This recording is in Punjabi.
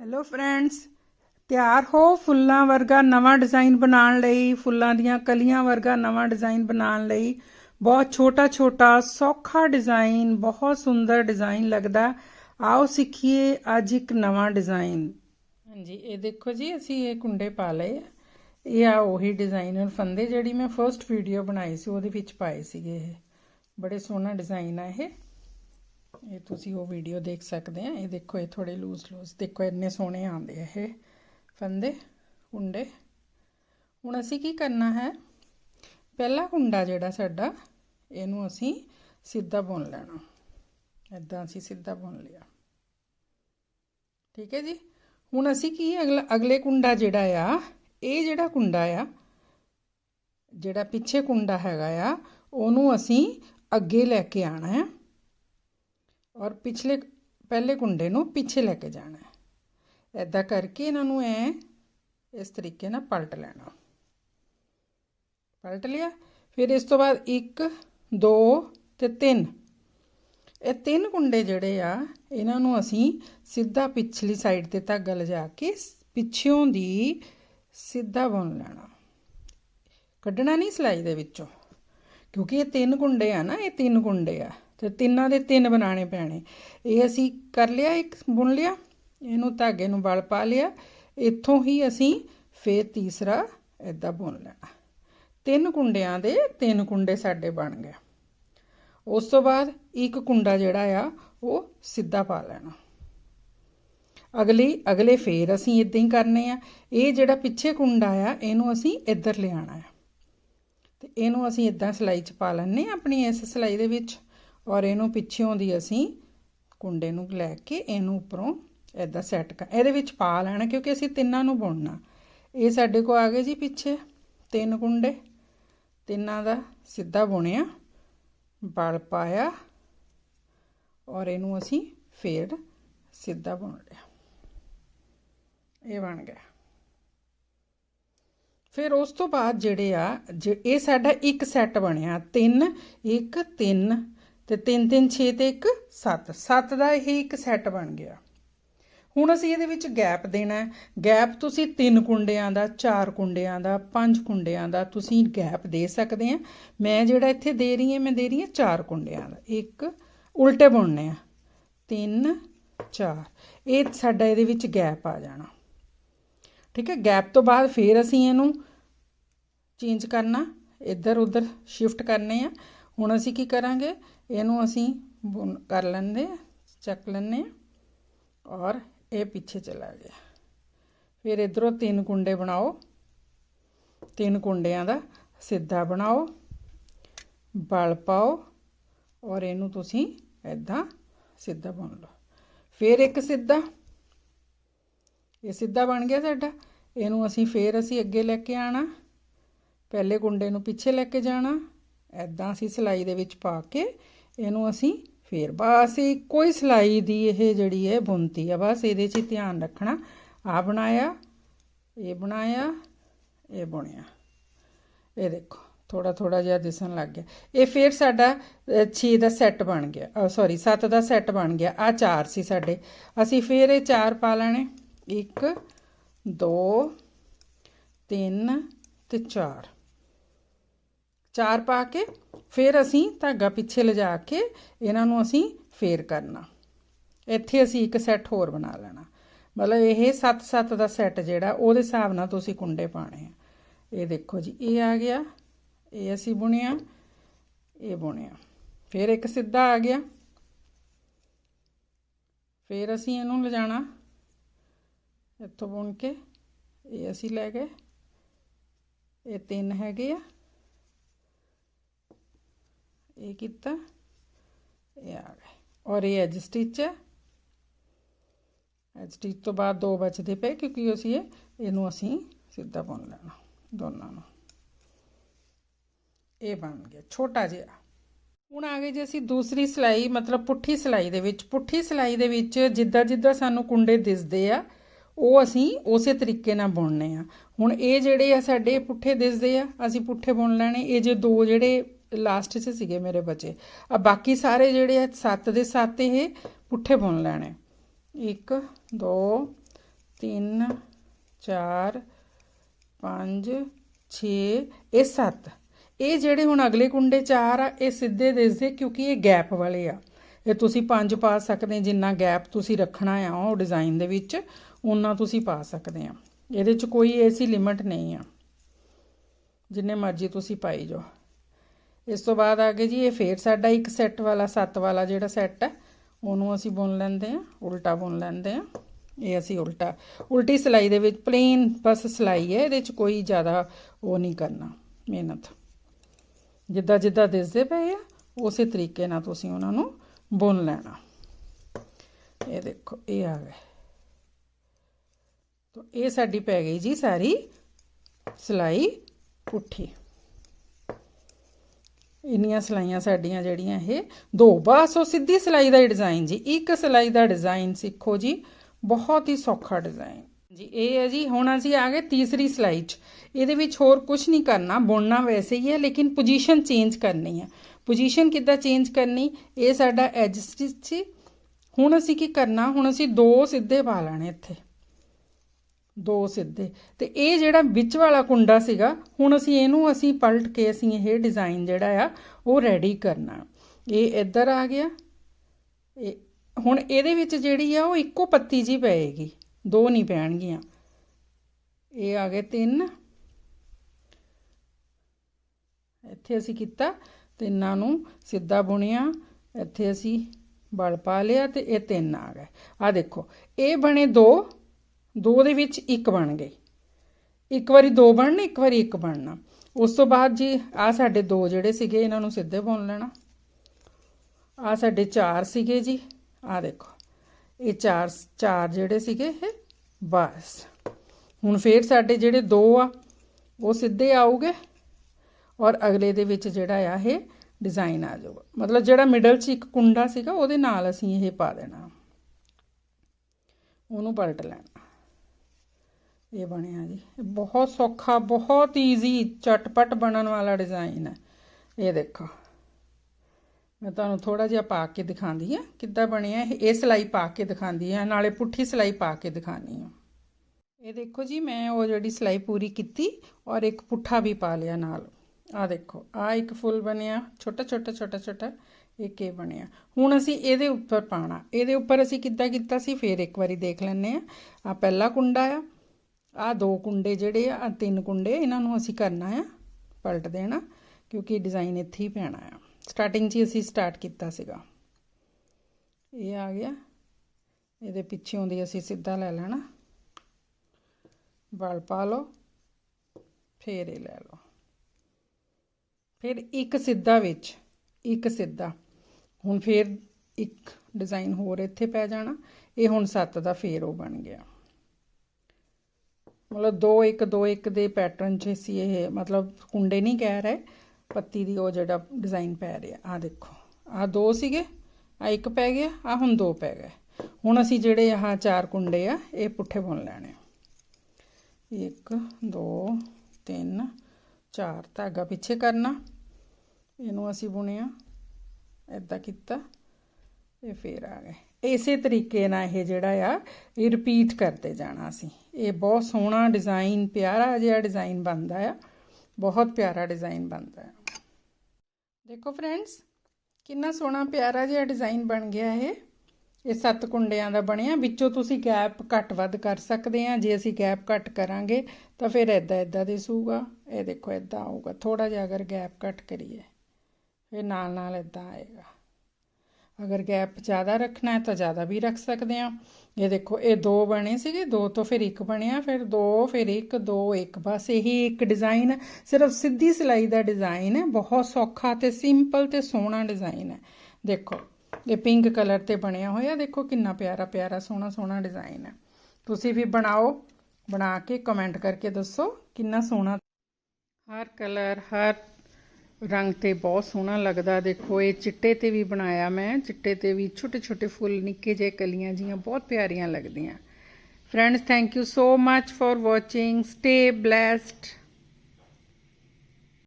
ਹੈਲੋ ਫਰੈਂਡਸ ਤਿਆਰ ਹੋ ਫੁੱਲਾਂ ਵਰਗਾ ਨਵਾਂ ਡਿਜ਼ਾਈਨ ਬਣਾਉਣ ਲਈ, ਫੁੱਲਾਂ ਦੀਆਂ ਕਲੀਆਂ ਵਰਗਾ ਨਵਾਂ ਡਿਜ਼ਾਈਨ ਬਣਾਉਣ ਲਈ ਬਹੁਤ ਛੋਟਾ ਛੋਟਾ ਸੌਖਾ ਡਿਜ਼ਾਈਨ ਬਹੁਤ ਸੁੰਦਰ ਡਿਜ਼ਾਈਨ ਲੱਗਦਾ। ਆਓ ਸਿੱਖੀਏ ਅੱਜ ਇੱਕ ਨਵਾਂ ਡਿਜ਼ਾਈਨ ਹਾਂਜੀ, ਇਹ ਦੇਖੋ ਜੀ, ਅਸੀਂ ਇਹ ਕੁੰਡੇ ਪਾ ਲਏ ਆ। ਇਹ ਆ ਉਹੀ ਡਿਜ਼ਾਈਨਰ ਫੰਦੇ ਜਿਹੜੀ ਮੈਂ ਫਰਸਟ ਵੀਡੀਓ ਬਣਾਈ ਸੀ, ਉਹਦੇ ਵਿੱਚ ਪਾਏ ਸੀਗੇ ਇਹ। ਬੜੇ ਸੋਹਣਾ ਡਿਜ਼ਾਈਨ ਆ ਇਹ। ਇਹ ਤੁਸੀਂ ਉਹ ਵੀਡੀਓ ਦੇਖ ਸਕਦੇ ਆ। ਇਹ ਦੇਖੋ, ਇਹ ਥੋੜੇ ਲੂਜ਼ ਲੂਜ਼ ਦੇਖੋ, ਇੰਨੇ ਸੋਹਣੇ ਆਉਂਦੇ ਆ ਇਹ। ਫੰਦੇ, ਕੁੰਡੇ। ਹੁਣ ਅਸੀਂ ਕੀ ਕਰਨਾ ਹੈ? ਪਹਿਲਾ ਕੁੰਡਾ ਜਿਹੜਾ ਸਾਡਾ, ਇਹਨੂੰ ਅਸੀਂ ਸਿੱਧਾ ਬੁਣ ਲੈਣਾ। ਇਦਾਂ ਅਸੀਂ ਸਿੱਧਾ ਬੁਣ ਲਿਆ। ਠੀਕ ਹੈ ਜੀ? ਹੁਣ ਅਸੀਂ ਕੀ ਅਗਲਾ, ਅਗਲੇ ਕੁੰਡਾ ਜਿਹੜਾ ਆ, ਇਹ ਜਿਹੜਾ ਕੁੰਡਾ ਆ, ਜਿਹੜਾ ਪਿੱਛੇ ਕੁੰਡਾ ਹੈਗਾ ਆ, ਉਹਨੂੰ ਅਸੀਂ ਅੱਗੇ ਲੈ ਕੇ ਆਣਾ ਹੈ। ਔਰ ਪਿਛਲੇ, ਪਹਿਲੇ ਕੁੰਡੇ ਨੂੰ ਪਿੱਛੇ ਲੈ ਕੇ ਜਾਣਾ ਹੈ। ਐਦਾਂ ਕਰਕੇ ਇਹਨਾਂ ਨੂੰ ਐ ਇਸ ਤਰੀਕੇ ਨਾਲ ਪਲਟ ਲੈਣਾ। ਪਲਟ ਲਿਆ। ਫਿਰ ਇਸ ਤੋਂ ਬਾਅਦ 1 2 ਤੇ 3 ਇਹ ਤਿੰਨ ਕੁੰਡੇ ਜਿਹੜੇ ਆ, ਇਹਨਾਂ ਨੂੰ ਅਸੀਂ ਸਿੱਧਾ ਪਿਛਲੀ ਸਾਈਡ ਤੇ ਧਾਗਾ ਲਿਜਾ ਕੇ ਪਿੱਛੋਂ ਦੀ ਸਿੱਧਾ ਬੁਣ ਲੈਣਾ। ਕੱਢਣਾ ਨਹੀਂ ਸਲਾਈ ਦੇ ਵਿੱਚੋਂ। ਕਿਉਂਕਿ ਇਹ ਤਿੰਨ ਕੁੰਡੇ ਆ ਨਾ, ਇਹ ਤਿੰਨ ਕੁੰਡੇ ਆ। ਤੇ ਤਿੰਨਾਂ ਦੇ ਤਿੰਨ ਬਣਾਉਣੇ ਪੈਣੇ। ਇਹ ਅਸੀਂ ਕਰ ਲਿਆ, ਇੱਕ ਬੁਣ ਲਿਆ, ਇਹਨੂੰ ਧਾਗੇ ਨੂੰ ਵਲ ਪਾ ਲਿਆ, ਇੱਥੋਂ ਹੀ ਅਸੀਂ ਫੇਰ ਤੀਸਰਾ ਇਦਾਂ ਬੁਣ ਲੈਣਾ। ਤਿੰਨ ਕੁੰਡਿਆਂ ਦੇ ਤਿੰਨ ਕੁੰਡੇ ਸਾਡੇ ਬਣ ਗਏ। ਉਸ ਤੋਂ ਬਾਅਦ ਇੱਕ ਕੁੰਡਾ ਜਿਹੜਾ ਆ, ਉਹ ਸਿੱਧਾ ਪਾ ਲੈਣਾ। ਅਗਲੀ, ਅਗਲੇ ਫੇਰ ਅਸੀਂ ਇਦਾਂ ਹੀ ਕਰਨੇ ਆ। ਇਹ ਜਿਹੜਾ ਪਿੱਛੇ ਕੁੰਡਾ ਆ, ਇਹਨੂੰ ਅਸੀਂ ਇੱਧਰ ਲਿਆਣਾ ਆ। ਤੇ ਇਹਨੂੰ ਅਸੀਂ ਇਦਾਂ ਸਲਾਈ 'ਚ ਪਾ ਲੈਣੇ ਆ ਆਪਣੀ ਇਸ ਸਲਾਈ ਦੇ ਵਿੱਚ। ਔਰ ਇਹਨੂੰ ਪਿੱਛੋਂ ਦੀ ਅਸੀਂ ਕੁੰਡੇ ਨੂੰ ਲੈ ਕੇ ਇਹਨੂੰ ਉੱਪਰੋਂ ਇਦਾਂ ਸੈੱਟ ਕਰ, ਇਹਦੇ ਵਿੱਚ ਪਾ ਲੈਣਾ ਕਿਉਂਕਿ ਅਸੀਂ ਤਿੰਨਾਂ ਨੂੰ ਬੁਣਨਾ। ਇਹ ਸਾਡੇ ਕੋ ਆ ਗਏ ਜੀ ਪਿੱਛੇ ਤਿੰਨ ਕੁੰਡੇ, ਤਿੰਨਾਂ ਦਾ ਸਿੱਧਾ ਬੁਣਿਆ, ਬਲ ਪਾਇਆ ਔਰ ਇਹਨੂੰ ਅਸੀਂ ਫੇਰ ਸਿੱਧਾ ਬੁਣ ਲਿਆ। ਇਹ ਬਣ ਗਿਆ। ਫਿਰ ਉਸ ਤੋਂ ਬਾਅਦ ਜਿਹੜੇ ਆ ਇਹ ਸਾਡਾ ਇੱਕ ਸੈੱਟ ਬਣਿਆ 3 1 3 ਤੇ 3 3 6 ਤੇ 1 7 7 ਦਾ ਇਹ ਇੱਕ ਸੈੱਟ ਬਣ ਗਿਆ। ਹੁਣ ਅਸੀਂ ਇਹਦੇ ਵਿੱਚ ਗੈਪ ਦੇਣਾ ਹੈ। ਗੈਪ ਤੁਸੀਂ ਤਿੰਨ ਕੁੰਡਿਆਂ ਦਾ, ਚਾਰ ਕੁੰਡਿਆਂ ਦਾ, ਪੰਜ ਕੁੰਡਿਆਂ ਦਾ ਤੁਸੀਂ ਗੈਪ ਦੇ ਸਕਦੇ ਆ। ਮੈਂ ਜਿਹੜਾ ਇੱਥੇ ਦੇ ਰਹੀ ਹਾਂ, ਮੈਂ ਦੇ ਰਹੀ ਹਾਂ ਚਾਰ ਕੁੰਡਿਆਂ ਦਾ। ਇੱਕ, ਉਲਟੇ ਬੁਣਨੇ ਆ। ਤਿੰਨ, ਚਾਰ। ਇਹ ਸਾਡਾ ਇਹਦੇ ਵਿੱਚ ਗੈਪ ਆ ਜਾਣਾ। ਠੀਕ ਹੈ? ਗੈਪ ਤੋਂ ਬਾਅਦ ਫਿਰ ਅਸੀਂ ਇਹਨੂੰ ਚੇਂਜ ਕਰਨਾ। ਇੱਧਰ ਉੱਧਰ ਸ਼ਿਫਟ ਕਰਨੇ ਆ। ਹੁਣ ਅਸੀਂ ਕੀ ਕਰਾਂਗੇ? ਇਹਨੂੰ ਅਸੀਂ ਬੁਨ, ਕਰ ਲੈਂਦੇ ਚੱਕ ਲੈਂਦੇ ਔਰ ਇਹ ਪਿੱਛੇ ਚਲਾ ਗਿਆ। ਫਿਰ ਇਧਰੋਂ ਤਿੰਨ ਕੁੰਡੇ ਬਣਾਓ। ਤਿੰਨ ਕੁੰਡਿਆਂ ਦਾ ਸਿੱਧਾ ਬਣਾਓ, ਬਲ ਪਾਓ ਔਰ ਇਹਨੂੰ ਤੁਸੀਂ ਐਦਾਂ ਸਿੱਧਾ ਬਣ ਲਓ। ਫਿਰ ਇੱਕ ਸਿੱਧਾ। ਇਹ ਸਿੱਧਾ ਬਣ ਗਿਆ ਸਾਡਾ। ਇਹਨੂੰ ਅਸੀਂ ਫੇਰ ਅਸੀਂ ਅੱਗੇ ਲੈ ਕੇ ਆਣਾ ਪਹਿਲੇ ਕੁੰਡੇ ਨੂੰ ਪਿੱਛੇ ਲੈ ਕੇ ਜਾਣਾ। ਐਦਾਂ ਅਸੀਂ ਸਲਾਈ ਦੇ ਵਿੱਚ ਪਾ ਕੇ ਇਹਨੂੰ ਅਸੀਂ ਫੇਰ ਬਸ ਇੱਕੋ ਹੀ ਸਲਾਈ ਦੀ ਇਹ ਜਿਹੜੀ ਹੈ ਬੁੰਤੀ ਆ, ਬਸ ਇਹਦੇ 'ਚ ਧਿਆਨ ਰੱਖਣਾ। ਆ ਬਣਾਇਆ, ਇਹ ਬਣਾਇਆ, ਇਹ ਬੁਣਿਆ। ਇਹ ਦੇਖੋ ਥੋੜਾ ਥੋੜਾ ਜਿਹਾ ਦਿਸਣ ਲੱਗ ਗਿਆ। ਇਹ ਫੇਰ ਸਾਡਾ 6 ਦਾ ਸੈੱਟ ਬਣ ਗਿਆ। ਸੌਰੀ 7 ਦਾ ਸੈੱਟ ਬਣ ਗਿਆ। ਆ 4 ਸੀ ਸਾਡੇ। ਅਸੀਂ ਫੇਰ ਇਹ 4 ਪਾ ਲੈਣੇ। 1 2 3 ਤੇ 4 ਚਾਰ ਪਾ ਕੇ, ਫਿਰ ਅਸੀਂ ਧਾਗਾ ਪਿੱਛੇ ਲਿਜਾ ਕੇ ਇਹਨਾਂ ਨੂੰ ਅਸੀਂ ਫੇਰ ਕਰਨਾ। ਇੱਥੇ ਅਸੀਂ ਇੱਕ ਸੈੱਟ ਹੋਰ ਬਣਾ ਲੈਣਾ। ਮਤਲਬ ਇਹ 7-7 ਦਾ ਸੈੱਟ ਜਿਹੜਾ, ਉਹਦੇ ਹਿਸਾਬ ਨਾਲ ਤੁਸੀਂ ਕੁੰਡੇ ਪਾਣੇ ਆ। ਇਹ ਦੇਖੋ ਜੀ, ਇਹ ਆ ਗਿਆ, ਇਹ ਅਸੀਂ ਬੁਣਿਆ, ਇਹ ਬੁਣਿਆ। ਫਿਰ ਇੱਕ ਸਿੱਧਾ ਆ ਗਿਆ। ਫਿਰ ਅਸੀਂ ਇਹਨੂੰ ਲਿਜਾਣਾ, ਇੱਥੋਂ ਬੁਣ ਕੇ, ਇਹ ਅਸੀਂ ਲੈ ਗਏ। ਇਹ ਤਿੰਨ ਹੈਗੇ ਆ। ਇਹ ਕੀਤਾ। ਇਹ ਆ ਗਏ। ਔਰ ਇਹ ਐਜ ਸਟਿਚ ਹੈ। ਐਜ ਸਟਿਚ ਤੋਂ ਬਾਅਦ ਦੋ ਬਚਦੇ ਪਏ ਕਿਉਂਕਿ ਅਸੀਂ ਇਹ, ਇਹਨੂੰ ਅਸੀਂ ਸਿੱਧਾ ਬੁਣ ਲੈਣਾ, ਦੋਨਾਂ ਨੂੰ। ਇਹ ਬਣ ਗਿਆ, ਛੋਟਾ ਜਿਹਾ। ਹੁਣ ਆ ਗਏ ਜੇ ਅਸੀਂ ਦੂਸਰੀ ਸਿਲਾਈ, ਮਤਲਬ ਪੁੱਠੀ ਸਿਲਾਈ ਦੇ ਵਿੱਚ। ਪੁੱਠੀ ਸਿਲਾਈ ਦੇ ਵਿੱਚ ਜਿੱਦਾਂ ਜਿੱਦਾਂ ਸਾਨੂੰ ਕੁੰਡੇ ਦਿਸਦੇ ਆ, ਉਹ ਅਸੀਂ ਉਸੇ ਤਰੀਕੇ ਨਾਲ ਬੁਣਨੇ ਆ। ਹੁਣ ਇਹ ਜਿਹੜੇ ਆ ਸਾਡੇ ਪੁੱਠੇ ਦਿਸਦੇ ਆ, ਅਸੀਂ ਪੁੱਠੇ ਬੁਣ ਲੈਣੇ। ਇਹ ਜੇ ਦੋ ਜਿਹੜੇ ਲਾਸਟ 'ਚ ਸੀਗੇ ਮੇਰੇ ਬਚੇ। ਆ ਬਾਕੀ ਸਾਰੇ ਜਿਹੜੇ ਆ 7 ਦੇ 7 ਇਹ ਪੁੱਠੇ ਬੁਣ ਲੈਣੇ। 1 2 3 4 5 6 ਇਹ 7 ਇਹ ਜਿਹੜੇ ਹੁਣ ਅਗਲੇ ਕੁੰਡੇ ਚਾਰ ਆ, ਇਹ ਸਿੱਧੇ ਦਿਸਦੇ ਕਿਉਂਕਿ ਇਹ ਗੈਪ ਵਾਲੇ ਆ। ਇਹ ਤੁਸੀਂ ਪੰਜ ਪਾ ਸਕਦੇ, ਜਿੰਨਾ ਗੈਪ ਤੁਸੀਂ ਰੱਖਣਾ ਆ ਉਹ ਡਿਜ਼ਾਈਨ ਦੇ ਵਿੱਚ ਉਹਨਾਂ ਤੁਸੀਂ ਪਾ ਸਕਦੇ ਆ। ਇਹਦੇ 'ਚ ਕੋਈ ਐਸੀ ਲਿਮਟ ਨਹੀਂ ਆ। ਜਿੰਨੇ ਮਰਜ਼ੀ ਤੁਸੀਂ ਪਾਈ ਜਾਓ। ਇਸ ਤੋਂ ਬਾਅਦ ਆ ਗਏ ਜੀ, ਇਹ ਫੇਰ ਸਾਡਾ ਇੱਕ ਸੈੱਟ ਵਾਲਾ, ਸੱਤ ਵਾਲਾ ਜਿਹੜਾ ਸੈੱਟ ਹੈ ਉਹਨੂੰ ਅਸੀਂ ਬੁਣ ਲੈਂਦੇ ਆ, ਉਲਟਾ ਬੁਣ ਲੈਂਦੇ ਆ। ਇਹ ਅਸੀਂ ਉਲਟਾ, ਉਲਟੀ ਸਿਲਾਈ ਦੇ ਵਿੱਚ ਪਲੇਨ ਬਸ ਸਿਲਾਈ ਹੈ, ਇਹਦੇ 'ਚ ਕੋਈ ਜ਼ਿਆਦਾ ਉਹ ਨਹੀਂ ਕਰਨਾ, ਮਿਹਨਤ। ਜਿੱਦਾਂ ਜਿੱਦਾਂ ਦਿਸਦੇ ਪਏ ਆ, ਉਸੇ ਤਰੀਕੇ ਨਾਲ ਤੁਸੀਂ ਉਹਨਾਂ ਨੂੰ ਬੁਣ ਲੈਣਾ। ਇਹ ਦੇਖੋ, ਇਹ ਆ ਗਏ। ਤਾਂ ਇਹ ਸਾਡੀ ਪੈ ਗਈ ਜੀ ਸਾਰੀ ਸਿਲਾਈ ਪੁੱਠੀ। ਇੰਨੀਆਂ ਸਲਾਈਆਂ ਸਾਡੀਆਂ ਜਿਹੜੀਆਂ ਇਹ ਦੋ। ਬਸ ਉਹ ਸਿੱਧੀ ਸਿਲਾਈ ਦਾ ਡਿਜ਼ਾਈਨ ਜੀ। ਇੱਕ ਸਿਲਾਈ ਦਾ ਡਿਜ਼ਾਈਨ ਸਿੱਖੋ ਜੀ। ਬਹੁਤ ਹੀ ਸੌਖਾ ਡਿਜ਼ਾਈਨ ਜੀ, ਇਹ ਹੈ ਜੀ, ਹੁਣ ਅਸੀਂ ਆ ਗਏ ਤੀਸਰੀ ਸਲਾਈਡ 'ਚ। ਇਹਦੇ ਵਿੱਚ ਹੋਰ ਕੁਝ ਨਹੀਂ ਕਰਨਾ। ਬੁਣਨਾ ਵੈਸੇ ਹੀ ਹੈ, ਲੇਕਿਨ ਪੋਜੀਸ਼ਨ ਚੇਂਜ ਕਰਨੀ ਹੈ। ਪੋਜੀਸ਼ਨ ਕਿੱਦਾਂ ਚੇਂਜ ਕਰਨੀ? ਇਹ ਸਾਡਾ ਐਜ ਸਟਿਚ ਸੀ। ਹੁਣ ਅਸੀਂ ਕੀ ਕਰਨਾ? ਹੁਣ ਅਸੀਂ ਦੋ ਸਿੱਧੇ ਪਾ ਲੈਣੇ ਇੱਥੇ। ਦੋ ਸਿੱਧੇ। ਤੇ ਇਹ ਜਿਹੜਾ ਵਿੱਚ ਵਾਲਾ ਕੁੰਡਾ ਸੀਗਾ, ਹੁਣ ਅਸੀਂ ਇਹਨੂੰ ਅਸੀਂ ਪਲਟ ਕੇ ਅਸੀਂ ਇਹ ਡਿਜ਼ਾਈਨ ਜਿਹੜਾ ਆ, ਉਹ ਰੈਡੀ ਕਰਨਾ। ਇਹ ਇੱਧਰ ਆ ਗਿਆ। ਇਹ ਹੁਣ ਇਹਦੇ ਵਿੱਚ ਜਿਹੜੀ ਆ, ਉਹ ਇੱਕੋ ਪੱਤੀ ਜੀ ਪਏਗੀ। ਦੋ ਨਹੀਂ ਪੈਣਗੀਆਂ। ਇਹ ਆ ਗਏ ਤਿੰਨ। ਇੱਥੇ ਅਸੀਂ ਕੀਤਾ ਤਿੰਨਾਂ ਨੂੰ ਸਿੱਧਾ ਬੁਣਿਆ। ਇੱਥੇ ਅਸੀਂ ਬਲ ਪਾ ਲਿਆ ਤੇ ਇਹ ਤਿੰਨ ਆ ਗਏ। ਆ ਦੇਖੋ, ਇਹ ਬਣੇ ਦੋ ਦੋ ਦੇ ਵਿੱਚ ਇੱਕ ਬਣ ਗਈ। ਇੱਕ ਵਾਰੀ ਦੋ ਬਣਨੇ, ਇੱਕ ਵਾਰੀ ਇੱਕ ਬਣਨਾ। ਉਸ ਤੋਂ ਬਾਅਦ ਜੀ ਆ ਸਾਡੇ ਦੋ ਜਿਹੜੇ ਸੀਗੇ, ਇਹਨਾਂ ਨੂੰ ਸਿੱਧੇ ਬੁਣ ਲੈਣਾ। ਆ ਸਾਡੇ ਚਾਰ ਸੀਗੇ ਜੀ। ਆ ਦੇਖੋ, ਇਹ ਚਾਰ ਚਾਰ ਜਿਹੜੇ ਸੀਗੇ, ਇਹ ਬਸ। ਹੁਣ ਫੇਰ ਸਾਡੇ ਜਿਹੜੇ ਦੋ ਆ, ਉਹ ਸਿੱਧੇ ਆਉਗੇ ਔਰ ਅਗਲੇ ਦੇ ਵਿੱਚ ਜਿਹੜਾ ਆ, ਇਹ ਡਿਜ਼ਾਈਨ ਆ ਜਾਊਗਾ। ਮਤਲਬ ਜਿਹੜਾ ਮਿਡਲ 'ਚ ਇੱਕ ਕੁੰਡਾ ਸੀਗਾ, ਉਹਦੇ ਨਾਲ ਅਸੀਂ ਇਹ ਪਾ ਦੇਣਾ। ਉਹਨੂੰ ਪਲਟ ਲੈਣਾ। ਇਹ ਬਣਿਆ ਜੀ। ਇਹ ਬਹੁਤ ਸੌਖਾ, ਬਹੁਤ ਈਜ਼ੀ ਚਟਪਟ ਬਣਨ ਵਾਲਾ ਡਿਜ਼ਾਈਨ ਹੈ। ਇਹ ਦੇਖੋ। ਮੈਂ ਤੁਹਾਨੂੰ ਥੋੜਾ ਜਿਹਾ ਪਾ ਕੇ ਦਿਖਾਉਂਦੀ ਹਾਂ ਕਿੱਦਾਂ ਬਣਿਆ ਇਹ। ਇਹ ਸਿਲਾਈ ਪਾ ਕੇ ਦਿਖਾਉਂਦੀ ਹਾਂ, ਨਾਲੇ ਪੁੱਠੀ ਸਿਲਾਈ ਪਾ ਕੇ ਦਿਖਾਣੀ ਹਾਂ। ਇਹ ਦੇਖੋ ਜੀ, ਮੈਂ ਉਹ ਜਿਹੜੀ ਸਿਲਾਈ ਪੂਰੀ ਕੀਤੀ ਔਰ ਇੱਕ ਪੁੱਠਾ ਵੀ ਪਾ ਲਿਆ ਨਾਲ। ਆ ਦੇਖੋ ਆ ਇੱਕ ਫੁੱਲ ਬਣਿਆ, ਛੋਟਾ ਛੋਟਾ ਛੋਟਾ ਛੋਟਾ, ਇੱਕ ਇਹ ਬਣਿਆ। ਹੁਣ ਅਸੀਂ ਇਹਦੇ ਉੱਪਰ ਪਾਣਾ ਇਹਦੇ ਉੱਪਰ ਅਸੀਂ ਕਿੱਦਾਂ ਕੀਤਾ ਸੀ? ਫੇਰ ਇੱਕ ਵਾਰੀ ਦੇਖ ਲੈਣੇ ਆ ਆ ਪਹਿਲਾ ਕੁੰਡਾ ਆ ਆ ਦੋ ਕੁੰਡੇ ਜਿਹੜੇ ਆ, ਆਹ ਤਿੰਨ ਕੁੰਡੇ ਇਹਨਾਂ ਨੂੰ ਅਸੀਂ ਕਰਨਾ ਆ, ਪਲਟ ਦੇਣਾ, ਕਿਉਂਕਿ ਡਿਜ਼ਾਈਨ ਇੱਥੇ ਹੀ ਪੈਣਾ ਆ। ਸਟਾਰਟਿੰਗ 'ਚ ਹੀ ਅਸੀਂ ਸਟਾਰਟ ਕੀਤਾ ਸੀਗਾ। ਇਹ ਆ ਗਿਆ। ਇਹਦੇ ਪਿੱਛੇ ਦੀ ਅਸੀਂ ਸਿੱਧਾ ਲੈ ਲੈਣਾ। ਵਲ ਪਾ ਲਓ, ਫੇਰ ਇਹ ਲੈ ਲਓ। ਫਿਰ ਇੱਕ ਸਿੱਧਾ ਵਿੱਚ, ਇੱਕ ਸਿੱਧਾ। ਹੁਣ ਫੇਰ ਇੱਕ ਡਿਜ਼ਾਈਨ ਹੋਰ ਇੱਥੇ ਪੈ ਜਾਣਾ। ਇਹ ਹੁਣ 7 ਦਾ ਫੇਰ ਉਹ ਬਣ ਗਿਆ। ਮਤਲਬ 2 1 2 1 ਦੇ ਪੈਟਰਨ 'ਚ ਸੀ ਇਹ, ਮਤਲਬ ਕੁੰਡੇ ਨਹੀਂ ਕਹਿ ਰਹੇ, ਪੱਤੀ ਦੀ ਉਹ ਜਿਹੜਾ ਡਿਜ਼ਾਈਨ ਪੈ ਰਿਹਾ ਆ ਦੇਖੋ ਆ ਦੋ ਸੀਗੇ ਆ ਇੱਕ ਪੈ ਗਿਆ ਆ ਹੁਣ ਦੋ ਪੈ ਗਏ। ਹੁਣ ਅਸੀਂ ਜਿਹੜੇ ਆਹ ਚਾਰ ਕੁੰਡੇ ਆ, ਇਹ ਪੁੱਠੇ ਬੁਣ ਲੈਣੇ 1 2 3 4 ਧਾਗਾ ਪਿੱਛੇ ਕਰਨਾ, ਇਹਨੂੰ ਅਸੀਂ ਬੁਣਿਆ ਇਦਾਂ ਕੀਤਾ, ਇਹ ਫੇਰ ਆ ਗਏ। ਇਸੇ ਤਰੀਕੇ ਨਾਲ ਇਹ ਜਿਹੜਾ ਆ, ਇਹ ਰਿਪੀਟ ਕਰਦੇ ਜਾਣਾ ਅਸੀਂ ਇਹ ਬਹੁਤ ਸੋਹਣਾ ਡਿਜ਼ਾਈਨ ਪਿਆਰਾ ਜਿਹਾ ਡਿਜ਼ਾਈਨ ਬਣਦਾ ਆ। ਬਹੁਤ ਪਿਆਰਾ ਡਿਜ਼ਾਈਨ ਬਣਦਾ ਹੈ ਦੇਖੋ ਫਰੈਂਡਸ ਕਿੰਨਾ ਸੋਹਣਾ ਪਿਆਰਾ ਜਿਹਾ ਡਿਜ਼ਾਈਨ ਬਣ ਗਿਆ ਇਹ। ਇਹ ਸੱਤ ਕੁੰਡਿਆਂ ਦਾ ਬਣਿਆ। ਵਿੱਚੋਂ ਤੁਸੀਂ ਗੈਪ ਘੱਟ ਵੱਧ ਕਰ ਸਕਦੇ ਆ। ਜੇ ਅਸੀਂ ਗੈਪ ਘੱਟ ਕਰਾਂਗੇ, ਤਾਂ ਫਿਰ ਇਦਾਂ ਇਦਾਂ ਦਿਸੂਗਾ ਇਹ ਦੇਖੋ ਇਦਾਂ ਆਊਗਾ। ਥੋੜਾ ਜਿਹਾ ਅਗਰ ਗੈਪ ਘੱਟ ਕਰੀਏ, ਫਿਰ ਨਾਲ ਨਾਲ ਇਦਾਂ ਆਏਗਾ। ਅਗਰ ਗੈਪ ਜ਼ਿਆਦਾ ਰੱਖਣਾ ਹੈ ਤਾਂ ਜ਼ਿਆਦਾ ਵੀ ਰੱਖ ਸਕਦੇ ਆ ਇਹ ਦੇਖੋ, ਇਹ ਦੋ ਬਣੇ ਸੀਗੇ, ਦੋ ਤੋਂ ਫਿਰ ਇੱਕ ਬਣਿਆ, ਫਿਰ ਦੋ, ਫਿਰ ਇੱਕ, ਦੋ, ਇੱਕ। ਬਸ ਇਹੀ ਇੱਕ ਡਿਜ਼ਾਈਨ ਸਿਰਫ ਸਿੱਧੀ ਸਿਲਾਈ ਦਾ ਡਿਜ਼ਾਈਨ ਹੈ। ਬਹੁਤ ਸੌਖਾ ਤੇ ਸਿੰਪਲ ਤੇ ਸੋਹਣਾ ਡਿਜ਼ਾਈਨ ਹੈ। ਦੇਖੋ, ਇਹ ਪਿੰਕ ਕਲਰ ਤੇ ਬਣਿਆ ਹੋਇਆ, ਦੇਖੋ ਕਿੰਨਾ ਪਿਆਰਾ ਪਿਆਰਾ, ਸੋਹਣਾ ਸੋਹਣਾ ਡਿਜ਼ਾਈਨ ਹੈ। ਤੁਸੀਂ ਵੀ ਬਣਾਓ, ਬਣਾ ਕੇ ਕਮੈਂਟ ਕਰਕੇ ਦੱਸੋ ਕਿੰਨਾ ਸੋਹਣਾ। ਹਰ ਕਲਰ ਹਰ ਰੰਗ ਤੇ ਬਹੁਤ ਸੋਹਣਾ ਲੱਗਦਾ। ਦੇਖੋ, ਇਹ ਚਿੱਟੇ ਤੇ ਵੀ ਬਣਾਇਆ ਮੈਂ। ਚਿੱਟੇ ਤੇ ਵੀ ਛੋਟੇ ਛੋਟੇ ਫੁੱਲ, ਨਿੱਕੇ ਜਿਹੇ ਕਲੀਆਂ ਜੀਆਂ, ਬਹੁਤ ਪਿਆਰੀਆਂ ਲੱਗਦੀਆਂ। Friends thank you so much for watching stay blessed